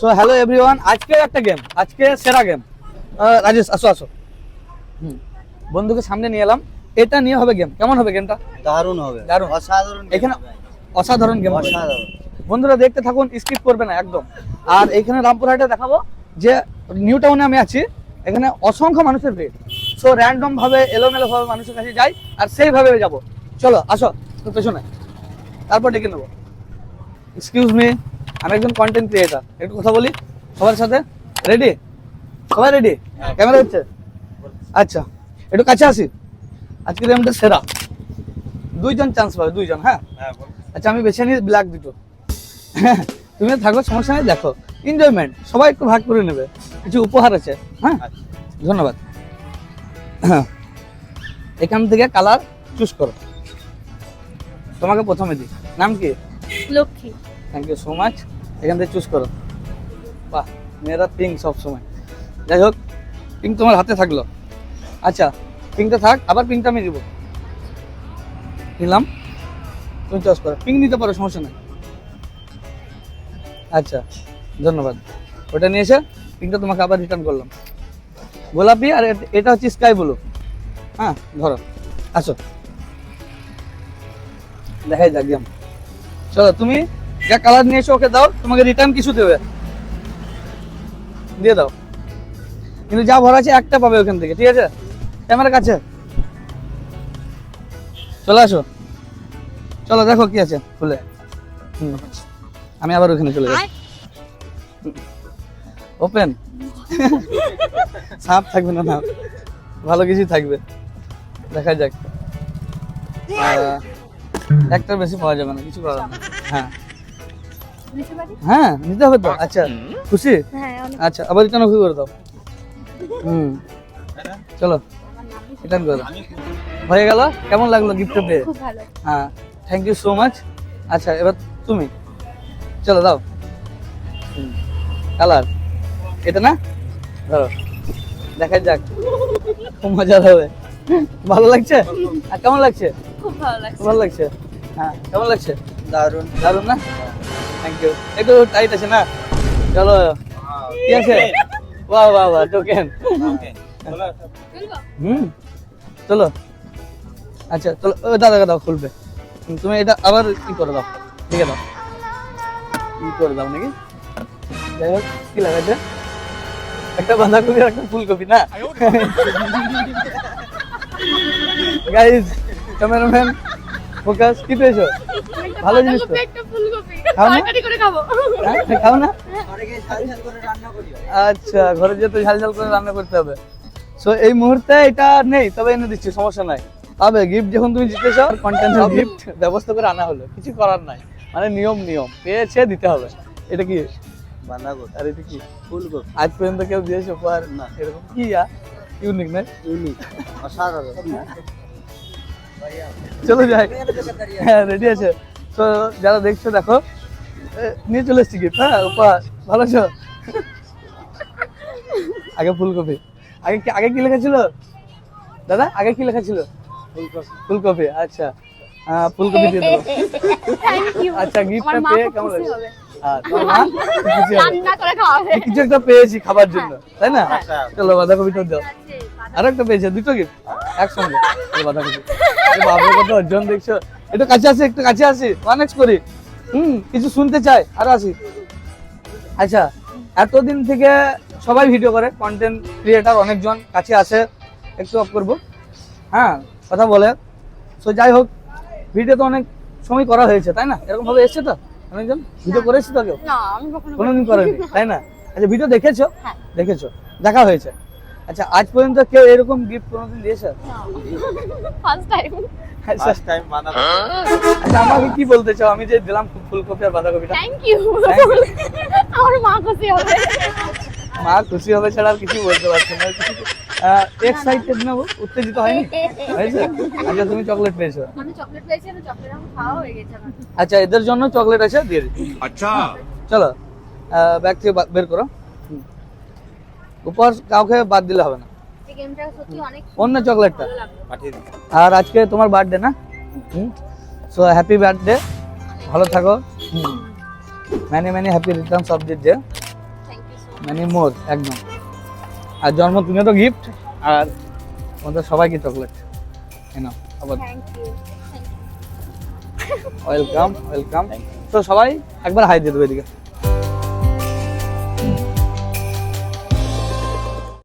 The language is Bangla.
সো হ্যালো এভরিওয়ান আজকে একটা গেম আজকে সেরা গেম রাজেশ আসো আসো। হুম। বন্ধুকে সামনে নিয়ে এলাম। এটা নিয়ে হবে গেম কেমন হবে গেমটা দারুণ হবে। দারুণ। অসাধারণ এখানে অসাধারণ গেম অসাধারণ। বন্ধুরা দেখতে থাকুন স্কিপ করবে না একদম। আর এখানে রামপুরহাটে দেখাবো যে নিউ টাউনে আমি আছি। এখানে অসংখ্য মানুষের ভিড়। সো র্যান্ডম ভাবে এলোমেলো ভাবে মানুষের কাছে যাই আর সেইভাবে যাব। চলো আসো পেছনে। তারপর ডেকে নেব। এক্সকিউজ মি আমি একজন কন্টেন্ট ক্রিয়েটার একটু কথা বলি সবার সাথে? রেডি সবাই রেডি ক্যামেরা হচ্ছে? আচ্ছা একটু কাছে আসি। আজকে গেমটা সেরা। দুইজন চান্স পাবে দুইজন হ্যাঁ? হ্যাঁ, আচ্ছা আমি বেছে নিই ব্ল্যাক দুটো। তুমি থাকো সমস্যা নেই দেখো। এনজয়মেন্ট সবাই একটু ভাগ করে নেবে। কিছু উপহার আছে হ্যাঁ? আচ্ছা। ধন্যবাদ। এখান থেকে কালার চুজ করো। তোমাকে প্রথমে দিই। নাম কি? Lakshmi. Thank you so much এখান থেকে চুজ করো। বাহ, মেয়েরা পিঙ্ক সবসময়। যাই হোক পিঙ্ক তোমার হাতে থাকল। আচ্ছা পিঙ্কটা থাক, আবার পিঙ্কটা আমি দিব নিলাম। তুমি চয়েস করো। পিঙ্ক নিতে পারো, সমস্যা নেই। আচ্ছা ধন্যবাদ। ওটা নিয়ে এসে পিঙ্কটা তোমাকে আবার রিটার্ন করলাম। গোলাপি আর এটা হচ্ছে স্কাই ব্লু হ্যাঁ ধরো। আসো। দেখাই যাক চলো, তুমি যা কালার নিয়ে এসে ওকে দাও তোমাকে রিটার্ন কিছু দেবে। দিয়ে দাও। কিন্তু যা ভরা আছে একটা পাবে ওখান থেকে ঠিক আছে? ক্যামেরা কাছে। চলে আসো। চলো দেখো কি আছে খুলে। আমি আবার ওখানে চলে যাই ওপেন সাপ থাকবে না না। ভালো কিছু থাকবে। দেখা যাক। আহ, একটার বেশি পাওয়া যাবে না কিছু যাবে না। হ্যাঁ। হ্যাঁ নিতে হবে তো? আচ্ছা খুশি? হ্যাঁ আচ্ছা আবার রিটার্ন ওকে করে দাও। হুম। চলো রিটার্ন করে দাও। হয়ে গেল? কেমন লাগল গিফটটা পেয়ে হ্যাঁ থ্যাংক ইউ সো মাচ আচ্ছা এবার তুমি। চলো দাও। কালার এটা না? ধরো দেখা যাক। খুব মজা হবে। ভালো লাগছে? আর কেমন লাগছে? খুব ভালো লাগছে। ভালো লাগছে। হ্যাঁ কেমন লাগছে? দারুণ দারুণ না? থ্যাংক ইউ একটু টাইট আছে না? চলো কি আছে? বাহ বাহ বাহ টোকেন হুম? চলো। আচ্ছা চলো ও দাদা দাও খুলবে। তুমি এটা আবার কি করে দাও ঠিক দাও। কি করে দাও নাকি? যাই হোক কি লাগাচ্ছে একটা বাঁধাকপি একটা ফুলকপি না? গাইজ ক্যামেরাম্যান ফোকাস কি পেয়েছ? ভালো জিনিস তো। খাও না? হ্যাঁ খাও না? ঘরে গিয়ে ঝাল ঝাল করে রান্না করি। আচ্ছা ঘরে যেতে ঝাল ঝাল করে রান্না করতে হবে। সো এই মুহূর্তে এটা নেই তবে এনে দিচ্ছি সমস্যা নাই। তবে গিফট যখন তুমি জিতেছো কন্টেন্টের গিফট ব্যবস্থা করে আনা হলো। কিছু করার নাই। মানে নিয়ম নিয়ম। পেয়েছে দিতে হবে। এটা কি? বাঁধাকপি। আর এটা কি? ফুলকপি। আজ পর্যন্ত কেউ দিয়েছে উপহার? না। এরকম কি ইউনিক না? ইউনিক অসাধারণ। চলো যাই। হ্যাঁ রেডি আছে? তো যারা দেখছ দেখো। নিয়ে চলে এসছি গিফট হ্যাঁ উপহার ভালো আছো? আগে ফুলকপি। আগে কি আগে কি লেখা ছিল? দাদা আগে কি লেখা ছিল? ফুলকপি। ফুলকপি আচ্ছা। আহ, ফুলকপি দিয়ে দেবো। আচ্ছা গিফটটা পেয়ে কেমন লাগছে হবে। হ্যাঁ, কিছু একটা পেয়েছি খাবার জন্য তাই না? আচ্ছা। চলো বাঁধাকপিটা দাও। আরও একটা পেয়েছে দুটো গিফট একসঙ্গে। বাঁধাকপি। বাবরে কত অর্জন দেখছ একটু কাছে আসি একটু কাছে আসি। এক্স করি। হুম কিছু শুনতে চাই আরও আসি। আচ্ছা এতদিন থেকে সবাই ভিডিও করে কন্টেন্ট ক্রিয়েটার অনেকজন কাছে আসে একটু অফ করব। হ্যাঁ কথা বলে। সো যাই হোক ভিডিও তো অনেক সময় করা হয়েছে তাই না? এরকম ভাবে এসছে তো অনেকজন? ভিডিও করেছি তো কেউ? কোনোদিন করেনি। তাই না? আচ্ছা ভিডিও দেখেছ? হ্যাঁ। দেখেছ। দেখা হয়েছে। আচ্ছা আজ পর্যন্ত কেউ এরকম গিফট কোনোদিন দিয়েছে? আচ্ছা।, আচ্ছা। আমাকে কি বলতে চাও? আমি যে দিলাম ফুলকপি আর বাঁধাকপিটা। মা খুশি হবে। ছাড়া আর বলতে না। উত্তেজিত হয়নি? আচ্ছা তুমি চকলেট পেয়েছ। আচ্ছা এদের জন্য চকলেট আছে দিয়ে আচ্ছা। চলো ব্যাগ থেকে বের করো। উপহার কাউকে বাদ দিলে হবে না। এই গেমটা সত্যি অনেক অন্য চকলেটটা। আর আজকে তোমার বার্থডে না? সো হ্যাপি বার্থডে ভালো থাকো। Many many happy returns of this day মানে মোর একদম। আর জন্মদিনে তো গিফট আর আমাদের সবাইকে চকলেট এনাও আবার ওয়েলকাম ওয়েলকাম তো সবাই একবার হাই দিয়ে দেবো এদিকে।